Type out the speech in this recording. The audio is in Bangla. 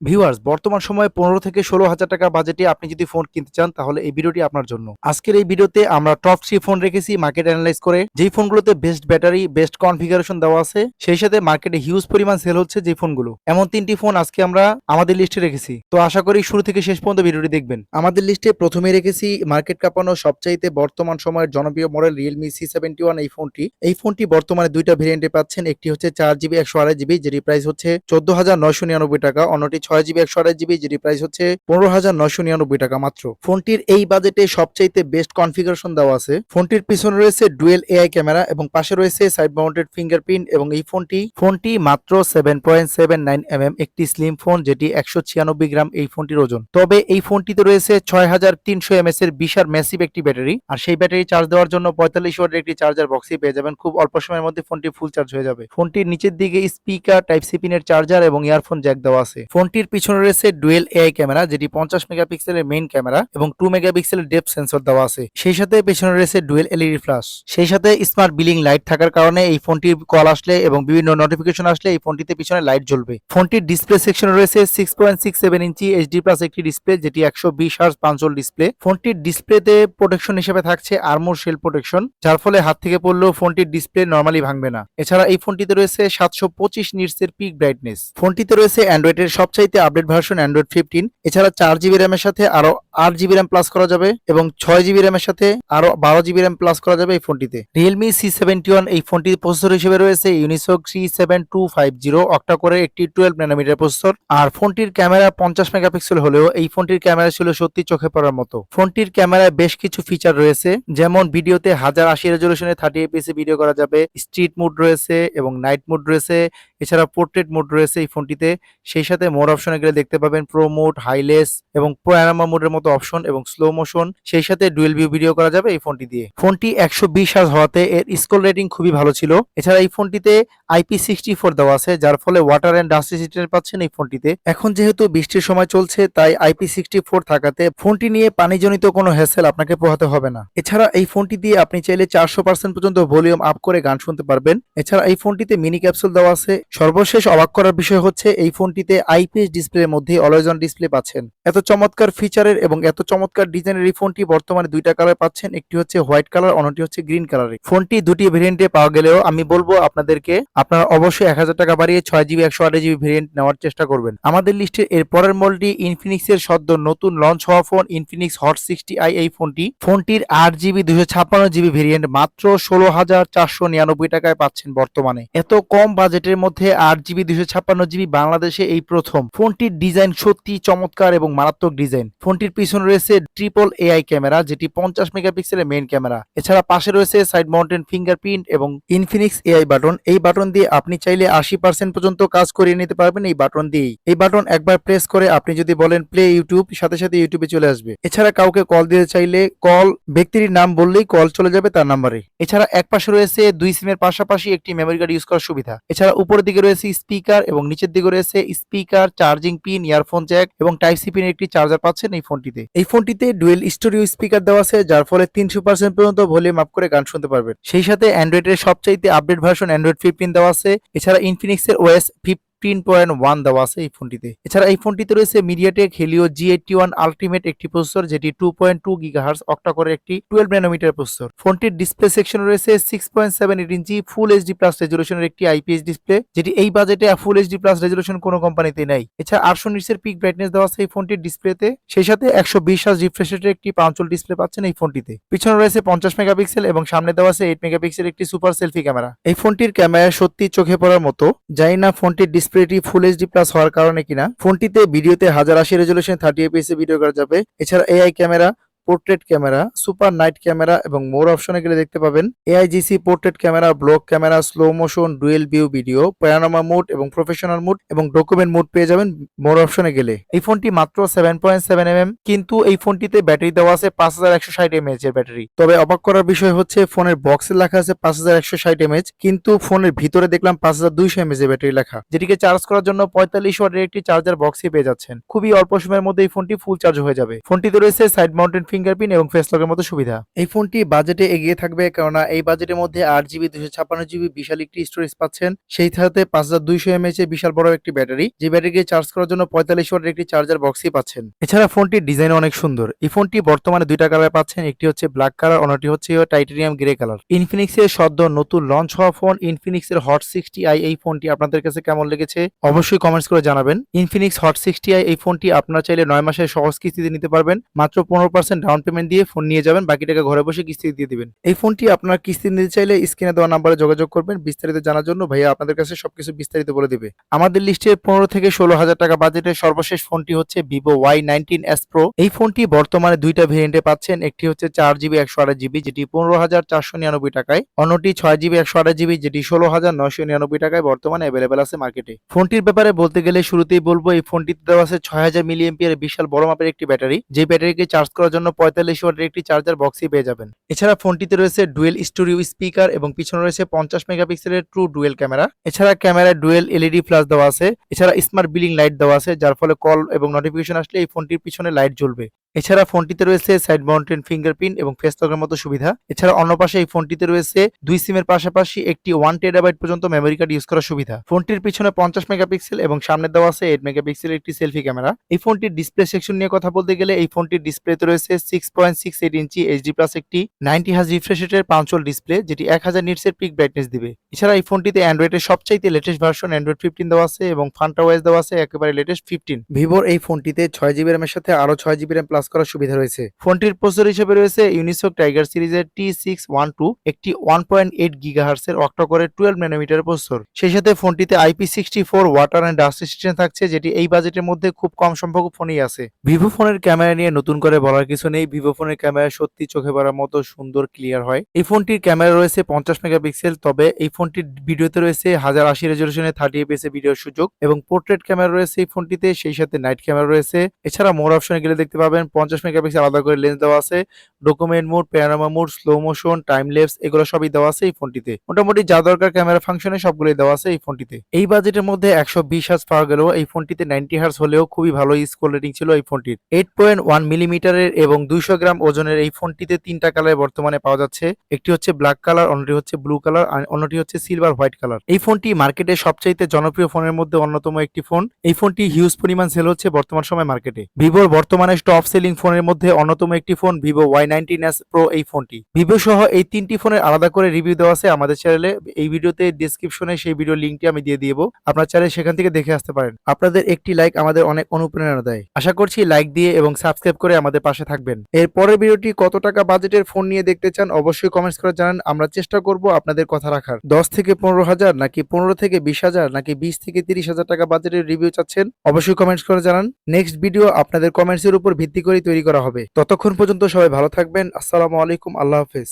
ভিউয়ার্স বর্তমান সময়ে পনেরো থেকে ষোলো হাজার টাকা বাজেটে আপনি যদি ফোন কিনতে চান, তাহলে এই ভিডিওটি আপনার জন্য। আজকের এই ভিডিওতে আমরা টপ থ্রি ফোন রেখেছি মার্কেট অ্যানালাইজ করে। যেই ফোনগুলোতে বেস্ট ব্যাটারি বেস্ট কনফিগারেশন দেওয়া আছে, সেই সাথে মার্কেটে হিউজ পরিমাণ সেল হচ্ছে যে ফোনগুলো এমন তিনটি ফোন আজকে আমরা আমাদের লিস্টে রেখেছি। তো আশা করি শুরু থেকে শেষ পর্যন্ত ভিডিওটি দেখবেন। আমাদের লিস্টে প্রথমে রেখেছি মার্কেট কাঁপানো সবচাইতে বর্তমান সময়ের জনপ্রিয় model Realme C seventy one এই ফোনটি এই ফোনটি বর্তমানে দুইটা ভেরিয়েন্টে পাচ্ছেন। একটি হচ্ছে চার জিবি একশো আড়াই জিবি যেটি প্রাইস হচ্ছে চোদ্দ হাজার নয়শো নিরানব্বই টাকা। অন্যটি ছয় জিবি, একশো আড়াই জিবি যেটি প্রাইস হচ্ছে পনেরো হাজার নয়শো নিরানব্বই টাকা মাত্র। ফোনটির এই বাজেটে সবচাইতে বেস্ট কনফিগারেশন দেওয়া আছে। ফোনটির পিছনে রয়েছে ডুয়েল এআই ক্যামেরা এবং পাশে রয়েছে সাইড মাউন্টেড ফিঙ্গারপ্রিন্ট এবং এই ফোনটি ফোনটি মাত্র seven point seven nine M M একটি স্লিম ফোন যেটি একশো ছিয়ানব্বই গ্রাম এই ফোনটির ওজন। তবে এই ফোনটিতে রয়েছে ছয় হাজার তিনশো এম এস এর বিশাল ম্যাসিভ একটি ব্যাটারি। আর সেই ব্যাটারি চার্জ দেওয়ার জন্য পঁয়তাল্লিশ ওয়াটের একটি চার্জার বক্সই পেয়ে যাবেন। খুব অল্প সময়ের মধ্যে ফোনটি ফুল চার্জ হয়ে যাবে। ফোনটির নিচের দিকে স্পিকার টাইপ সি পিনের চার্জার এবং ইয়ারফোন জ্যাক দেওয়া আছে। ফোনটির পিছনে রয়েছে ডুয়েল এআই ক্যামেরা, যেটি পঞ্চাশ মেগাপিক্সেলের মেইন ক্যামেরা এবং টু মেগাপিক্সেলের ডেপ সেন্সর দেওয়া আছে। সেই সাথে পেছনে রয়েছে ডুয়েল এলইডি ফ্ল্যাশ সেই সাথে স্মার্ট বিলিং লাইট থাকার কারণে এই ফোনটির কল আসলে এবং বিভিন্ন নোটিফিকেশন আসলে এই ফোনটিতে পিছনে লাইট জ্বলবে। ফোনটির ডিসপ্লে সেকশনে রয়েছে six point six seven inch HD plus একটি ডিসপ্লে যেটি একশো বিশ হার্স পাঁচল ডিসপ্লে ফোনটির ডিসপ্লেতে প্রোটেকশন হিসেবে থাকছে আর্মোর শেল প্রোটেকশন যার ফলে হাত থেকে পড়লেও ফোনটির ডিসপ্লে নর্মালি ভাঙবে না। এছাড়া এই ফোনটিতে রয়েছে সাতশো পঁচিশ নিটসের পিক ব্রাইটনেস ফোনটিতে রয়েছে অ্যান্ড্রয়েডের সবচাইতে আপডেট ভার্সন অ্যান্ড্রয়েড ফিফটিন এছাড়া চার জিবি র্যামের সাথে আরও আট জিবি র্যাম প্লাস করা যাবে এবং ছয় জিবি র্যামের সাথে আরও বারো জিবি র্যাম প্লাস করা যাবে এই ফোনটিতে। রিয়েলমি সি সেভেন্টি ওয়ান এই ফোনটির প্রসেসর হিসেবে রয়েছে Unisoc three seven two five zero octa core একটি টুয়েলভ ন্যানোমিটার প্রসেসর আর ফোনটির ক্যামেরা পঞ্চাশ মেগাপিক্সেল হলেও এই ফোনটির ক্যামেরা ছিল সত্যি চোখে পড়ার মতো। ফোনটির ক্যামেরায় বেশ কিছু ফিচার রয়েছে, যেমন ভিডিওতে হাজার আশি রেজলিউশনে থার্টি এপিএস ভিডিও করা যাবে স্ট্রিট মুড রয়েছে এবং নাইট মুড রয়েছে এছাড়া পোর্ট্রেট মোড রয়েছে এই ফোনটিতে। সেই সাথে মোড অপশনে গেলে দেখতে পাবেন প্রো মোড হাইলেস এবং প্রো অ্যানামা মোডের মতো অপশন এবং স্লো মোশন সেই সাথে ডুয়েল ভিউ ভিডিও করা যাবে এই ফোনটি দিয়ে। ফোনটি একশো বিশ হাজ হওয়াতে এর স্কোর রেটিং খুবই ভালো ছিল। এছাড়া এই ফোনটিতে আইপি সিক্সটি ফোর দেওয়া আছে, যার ফলে ওয়াটার অ্যান্ড ডাস্ট রেসিস্টেন্ট পাচ্ছেন এই ফোনটিতে। এখন যেহেতু বৃষ্টির সময় চলছে, তাই আইপি সিক্সটি ফোর থাকাতে ফোনটি নিয়ে পানিজনিত কোনো হ্যাসেল আপনাকে পোহাতে হবে না। এছাড়া এই ফোনটি দিয়ে আপনি চাইলে চারশো পার্সেন্ট পর্যন্ত ভলিউম আপ করে গান শুনতে পারবেন। এছাড়া এই ফোনটিতে মিনি ক্যাপসুল দেওয়া আছে সর্বশেষ অবাক করার বিষয় হচ্ছে, এই ফোনটিতে আইপিএস ডিসপ্লের মধ্যে অলওয়েজ অন ডিসপ্লে পাচ্ছেন। এত চমৎকার ফিচারের এবং এত চমৎকার ডিজাইনের এই ফোনটি বর্তমানে দুইটা কালার পাচ্ছেন, একটি হচ্ছে হোয়াইট কালার, অন্যটি হচ্ছে গ্রিন কালারের। ফোনটি দুটি ভেরিয়েন্টে পাওয়া গেলেও আমি বলব আপনাদেরকে, আপনারা অবশ্যই এক হাজার টাকা বাড়িয়ে ছয় জিবি, একশো আট জিবি ভেরিয়েন্ট নেওয়ার চেষ্টা করবেন। আমাদের লিস্টের এর পরের মডেলটি ইনফিনিক্স এর সদ্য নতুন লঞ্চ হওয়া phone, Infinix Hot sixty i এই ফোনটি। ফোনটির আট জিবি দুশো ছাপ্পান্ন জিবি ভেরিয়েন্ট মাত্র ষোলো হাজার চারশো নিরানব্বই টাকায় পাচ্ছেন বর্তমানে। এত কম বাজেটের মধ্যে আট জিবি দুশো ছাপ্পান্ন জিবি বাংলাদেশে এই প্রথম। ফোনটির ডিজাইন সত্যি চমৎকার এবং মারাত্মক ডিজাইন। ফোনটির পিছনে রয়েছে ট্রিপল এআই ক্যামেরা, যেটি পঞ্চাশ মেগাপিক্সেলের মেইন ক্যামেরা। এছাড়া পাশে রয়েছে সাইড মাউন্টেন ফিঙ্গারপ্রিন্ট এবং ইনফিনিক্স এআই বাটন এই বাটন দিয়ে আপনি চাইলে আশি পার্সেন্ট পর্যন্ত কাজ করিয়ে নিতে পারবেন এই বাটন দিয়েই। এই বাটন একবার প্রেস করে আপনি যদি বলেন প্লে ইউটিউব সাথে সাথে ইউটিউবে চলে আসবে। এছাড়া কাউকে কল দিতে চাইলে কল ব্যক্তির নাম বললেই কল চলে যাবে তার নাম্বারে এছাড়া এক পাশে রয়েছে দুই সিমের পাশাপাশি একটি মেমোরি কার্ড ইউজ করার সুবিধা। এছাড়া উপরের দিকে রয়েছে স্পিকার এবং নিচের দিকে রয়েছে speaker, charging pin, earphone jack এবং টাইপ সি পিনের একটি চার্জার পাচ্ছেন এই ফোনটিতে। এই ফোনটিতে ডুয়েল স্টোরিও স্পিকার দেওয়া আছে, যার ফলে তিনশো পার্সেন্ট পর্যন্ত ভলিউম আপ করে গান শুনতে পারবেন। সেই সাথে অ্যান্ড্রয়েডের সবচাইতে আপডেট ভার্সন অ্যান্ড্রয়েড ফিফটিন দেওয়া আছে। এছাড়া ইনফিনিক্সের ওএস ফিফটিন পয়েন্ট ওয়ান দেওয়া আছে এই ফোনটিতে। এছাড়া এই ফোনটিতে রয়েছে MediaTek Helio G eighty one ultimate একটি প্রসেসর যেটি two point two gigahertz octa core একটি টুয়েলভ ন্যানোমিটার প্রসেসর ফোনটির ডিসপ্লে সেকশনে রয়েছে six point seven eight inch full HD plus রেজলিউশনের একটি আইপিএস ডিসপ্লে যেটি এই বাজেটে ফুল এইচডি প্লাস রেজলিউশন কোনো কোম্পানিতে নেই। এছাড়া আটশো নিটসের পিক ব্রাইটনেস দেওয়া আছে এই ফোনটির ডিসপ্লেতে সেই সাথে একশো বিশ হাজ রিফ্রেশ রেটের একটি পাঁচল ডিসপ্লে পাচ্ছেন এই ফোনটিতে। পিছনে রয়েছে পঞ্চাশ মেগাপিক্সেল এবং সামনে দেওয়া আছে এইট মেগাপিক্সেল একটি সুপার সেলফি ক্যামেরা এই ফোনটির ক্যামেরা সত্যি চোখে পড়ার মতো জানি না ফোনটির ডিসপ্লেটি ফুল এইচডি প্লাস হওয়ার কারণে কিনা। ফোনটিতে, ভিডিওতে হাজার আশি রেজলিউশন থার্টি এপিএস ভিডিও করা যাবে। এছাড়া AI camera portrait camera, super night camera এবং মোর অপশনে গেলে দেখতে পাবেন AIGC portrait camera, block camera slow motion dual view video panorama mode এবং প্রফেশনাল মোড এবং ডকুমেন্ট মোড পেয়ে যাবেন মোর অপশনে গেলে। এই ফোনটি মাত্র সেভেন পয়েন্ট সেভেন এম কিন্তু এই ফোনটিতে ব্যাটারি দেওয়া আছে পাঁচ হাজার একশো ষাট এমএচ এর ব্যাটারি। তবে অবাক করার বিষয় হচ্ছে, ফোনের বক্সে লেখা আছে পাঁচ হাজার একশো ষাট এমএচ কিন্তু ফোনের ভিতরে দেখলাম পাঁচ হাজার দুইশো এমএচ এর ব্যাটারি লেখা, যেটিকে চার্জ করার জন্য পঁয়তাল্লিশ ওয়াটের একটি চার্জার বক্সই পেয়ে যাচ্ছেন। খুবই অল্প সময়ের মধ্যে এই ফোনটি ফুল চার্জ হয়ে যাবে। ফোনটিতে রয়েছে সাইড মাউন্টেন ফিঙ্গারপ্রিন্ট এবং ফেস লকের মতো সুবিধা। এই ফোনটি বাজেটে এগিয়ে থাকবে কেননা এই বাজেটের মধ্যে আট জিবি দুশো ছাপ্পান্ন জিবি বিশাল একটি স্টোরেজ পাচ্ছেন। সেই সাথে পাঁচ হাজার দুইশো এমএচ এর বিশাল বড় একটি ব্যাটারি। যে ব্যাটারিকে চার্জ করার জন্য পঁয়তাল্লিশ ওয়াটের একটি চার্জার বক্সই পাচ্ছেন। এছাড়া ফোনটির ডিজাইন অনেক সুন্দর। এই ফোনটি বর্তমানে দুইটা কালার পাচ্ছেন, একটি হচ্ছে ব্ল্যাক কালার অন্যটি হচ্ছে টাইটেনিয়াম গ্রে কালার ইনফিনিক্স এর সদ্য নতুন লঞ্চ হওয়া ফোন ইনফিনিক্স এর হট সিক্সটি আই এই ফোনটি আপনাদের কাছে কেমন লেগেছে অবশ্যই কমেন্টস করে জানাবেন। ইনফিনিক্স হট সিক্সটি আই এই ফোনটি আপনারা চাইলে নয় মাসের সহজ কিস্তিতে নিতে পারবেন। মাত্র পনেরো পার্সেন্ট ডাউন পেমেন্ট দিয়ে ফোন নিয়ে যাবেন, বাকি টাকা ঘরে বসে কিস্তি দিয়ে দিবেন। এই ফোনটি আপনার কিস্তি নিতে চাইলে স্ক্রিনে দেওয়া নাম্বারে যোগাযোগ করবেন। বিস্তারিত জানার জন্য ভাইয়া আপনাদের কাছে সবকিছু বিস্তারিত বলে দিবে। আমাদের লিস্টে পনেরো থেকে ষোলো হাজার টাকা বাজেটের সর্বশেষ ফোনটি হচ্ছে Vivo Y nineteen S Pro এই ফোনটি বর্তমানে দুইটা ভেরিয়েন্টে পাচ্ছেন। একটি হচ্ছে চার জিবি একশো আঠাশ জিবি যেটি পনেরো হাজার চারশো নিরানব্বই টাকায়। অন্যটি ছয় জিবি একশো আঠাশ জিবি যেটি ষোলো হাজার নয়শো নিরানব্বই টাকায় বর্তমানে অ্যাভেলেবেল আছে মার্কেটে ফোনটির ব্যাপারে বলতে গেলে শুরুতেই বলব, এই ফোনটিতে দেওয়া আছে ছয় হাজার মিলি বিশাল বড় মাপের একটি ব্যাটারি। যে ব্যাটারিকে চার্জ করার জন্য পঁয়তাল্লিশ ওয়াটের একটি চার্জার বক্সই পেয়ে যাবেন। এছাড়া ফোনটিতে রয়েছে ডুয়েল স্টুডিও স্পিকার এবং পিছনে রয়েছে পঞ্চাশ মেগাপিক্সেলের ট্রু ডুয়েল ক্যামেরা এছাড়া ক্যামেরায় ডুয়েল এলইডি ফ্ল্যাশ দেওয়া আছে। এছাড়া স্মার্ট বিলিং লাইট দেওয়া আছে, যার ফলে কল এবং নোটিফিকেশন আসলে এই ফোনটির পিছনে লাইট জ্বলবে। এছাড়া ফোনটিতে রয়েছে সাইড মাউন্টেন ফিঙ্গারপ্রিন্ট এবং ফেস লকের মতো সুবিধা। এছাড়া অন্য পাশে এই ফোনটিতে রয়েছে দুই সিমের পাশাপাশি একটি ওয়ান টেরাবাইট পর্যন্ত মেমোরি কার্ড ইউজ করার সুবিধা। ফোনটির পিছনে পঞ্চাশ মেগাপিক্সেল এবং সামনে দেওয়া আছে এইট মেগাপিক্সেলের একটি সেলফি ক্যামেরা এই ফোনটির ডিসপ্লে সেকশন নিয়ে কথা বলতে গেলে এই ফোনটির ডিসপ্লেতে রয়েছে six point six eight inch HD plus একটি নাইনটি হাজ রিফ্রেশ রেটের পাঁচল ডিসপ্লে যেটি এক হাজার নিটসের পিক ব্রাইটনেস দিবে। এছাড়া এই ফোনটিতে অ্যান্ড্রয়েডের সবচাইতে লেটেস্ট ভার্সন অ্যান্ড্রয়েড ফিফটিন দেওয়া আছে এবং ফান্টা ওয়াইজ দেওয়া আছে একেবারে লেটেস্ট ফিফটিন ভিভোর এই ফোনটিতে ছয় জিবি র্যামের সাথে আরও ছয় জিবি র্যাম প্লাস করার সুবিধা রয়েছে। ফোনটির প্রসেসর হিসেবে রয়েছে ইউনিসক টাইগার সিরিজের টি সিক্স ওয়ান টু একটি ওয়ান পয়েন্ট এইট গিগাহার্সের অক্টোকরের টুয়েলভ ন্যানোমিটার প্রসেসর। সেই সাথে ফোনটিতে IP sixty four water and dust resistance থাকছে, যেটি এই বাজেটের মধ্যে খুব কম সম্ভব ফোনই আছে। ভিভো ফোনের ক্যামেরা নিয়ে নতুন করে বলার কিছু নেই। ভিভো ফোনের ক্যামেরা সত্যি চোখে পড়ার মতো সুন্দর ক্লিয়ার হয়। এই ফোনটির ক্যামেরা রয়েছে পঞ্চাশ মেগাপিক্সেল, তবে এই ফোনটির ভিডিওতে রয়েছে হাজার আশি রেজলিউশনে থার্টি এপিএস ভিডিওর সুযোগ এবং পোর্ট্রেট ক্যামেরা রয়েছে এই ফোনটিতে। সেই সাথে নাইট ক্যামেরা রয়েছে। এছাড়া মোর অপশনে গেলে দেখতে পাবেন পঞ্চাশ মেগাপিক্সেল আলাদা করে লেন্স দেওয়া আছে document mode panorama mode slow motion time lapse এগুলো সবই দেওয়া আছে এই ফোনটিতে। মোটামুটি যা দরকার ক্যামেরা ফাংশনে সবগুলোই দেওয়া আছে এই ফোনটিতে। এই বাজেটের মধ্যে একশো বিশ হার্স পাওয়া গেল, এই ফোনটিতে নাইনটি হার্স হলেও খুবই ভালো স্কোর রেটিং ছিল এই ফোনটির। এইট পয়েন্ট ওয়ান মিলিমিটারের এবং দুইশো গ্রাম ওজনের এই ফোনটিতে তিনটা কালার বর্তমানে পাওয়া যাচ্ছে। একটি হচ্ছে ব্ল্যাক কালার অন্যটি হচ্ছে ব্লু কালার আর অন্যটি হচ্ছে সিলভার হোয়াইট কালার এই ফোনটি মার্কেটে সবচাইতে জনপ্রিয় ফোনের মধ্যে অন্যতম একটি ফোন। এই ফোনটি হিউজ পরিমাণ সেল হচ্ছে বর্তমান সময় মার্কেটে ভিভোর বর্তমানে টপ সেলিং ফোনের মধ্যে অন্যতম একটি phone Vivo Y nineteen S Pro এই ফোনটি। ভিভো সহ এই তিনটি ফোনের আলাদা করে রিভিউ দেওয়া আছে আমাদের চ্যানেলে। এই ভিডিওতে ডিসক্রিপশনে সেই ভিডিও লিঙ্কটি আমি দিয়ে দিব। আপনার চ্যানেল সেখান থেকে দেখে আসতে পারেন। আপনাদের একটি লাইক আমাদের অনেক অনুপ্রেরণা দেয়। আশা করছি লাইক দিয়ে এবং সাবস্ক্রাইব করে আমাদের পাশে থাকবেন। এর পরের ভিডিওটি কত টাকা বাজেটের ফোন নিয়ে দেখতে চান অবশ্যই কমেন্টস করে জানান। আমরা চেষ্টা করব আপনাদের কথা রাখার। দশ থেকে পনেরো হাজার নাকি পনেরো থেকে বিশ হাজার নাকি বিশ থেকে তিরিশ হাজার টাকা বাজেটের রিভিউ চাচ্ছেন? অবশ্যই কমেন্টস করে জানান। নেক্সট ভিডিও আপনাদের কমেন্টসের উপর ভিত্তি করে তৈরি করা হবে। ততক্ষণ পর্যন্ত সবাই ভালো থাকবেন। আসসালামু আলাইকুম। আল্লাহ হাফেজ।